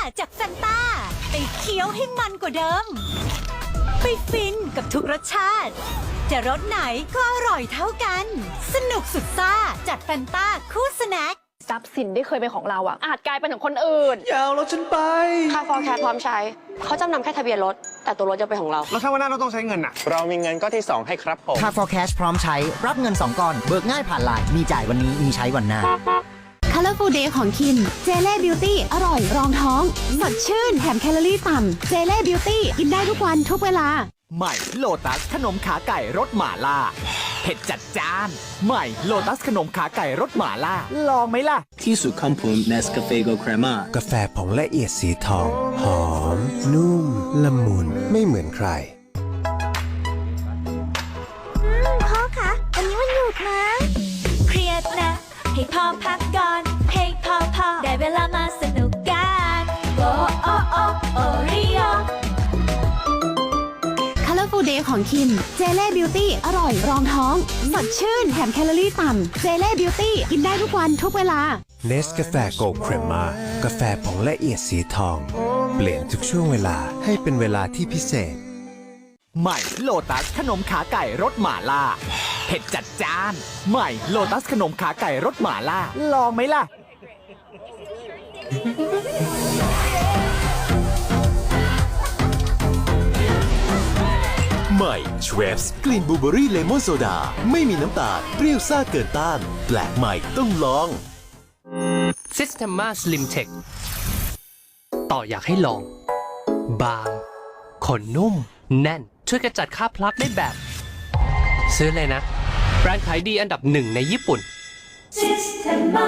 กว่าเดิม ไปฟินกับทุกรสชาติ จะรสไหนก็อร่อยเท่ากัน สนุกสุดซ่าจัดแฟนต้าคู่สแน็คทรัพย์สินที่เคยเป็นของเราอะอาจกลายเป็นของคนอื่น อย่าเอารถฉันไป ค่าฟอร์แคสพร้อมใช้ เขาจำนำแค่ทะเบียนรถ แต่ตัวรถจะเป็นของเรา แล้วถ้าวันหน้าเราต้องใช้เงินอะเรามีเงินก้อนที่ 2 ให้ครับผม ค่า for cash พร้อมใช้ รับเงิน 2ก้อน เบิกง่ายผ่านไลน์มีจ่ายวันนี้ มีใช้วันหน้า Colorful Day ของคิน เจเล่บิวตี้อร่อยรองท้องสดชื่นแถมแคลอรี่ต่ำ เจเล่บิวตี้กินได้ทุกวันทุกเวลา ใหม่โลตัสขนมขาไก่รสหม่าล่า เผ็ดจัดจ้าน ใหม่โลตัสขนมขาไก่รสหม่าล่า ลองไหมล่ะ ที่สุดของผม Nescafe Go Crema กาแฟผงละเอียดสีทอง หอม นุ่ม ละมุน ไม่เหมือนใครพ่อคะวันนี้วันหยุดนะเครียดนะ ให้พ่อพักก่อน ของคินเจเล่บิวตี้อร่อยรองท้อง สดชื่นแถมแคลอรี่ต่ำ เจเล่บิวตี้กินได้ทุกวันทุกเวลา เนสกาแฟโกลด์เครมมากาแฟผงละเอียดสีทอง เปลี่ยนทุกช่วงเวลาให้เป็นเวลาที่พิเศษ ใหม่โลตัสขนมขาไก่รสหม่าล่าเผ็ดจัดจ้าน ใหม่โลตัสขนมขาไก่รสหม่าล่าลองไหมล่ะ ชเวฟส์กลิ่นบลูเบอรี่เลมอนโซดา ไม่มีน้ำตาล เปรี้ยวซ่าเกินต้าน แปลกใหม่ต้องลอง Systema Slim Tech ต่ออยากให้ลอง บาง ขนนุ่ม แน่น ช่วยกระจัดคราบพลักได้แบบ ซื้อเลยนะ แบรนด์ขายดีอันดับหนึ่งในญี่ปุ่น Systema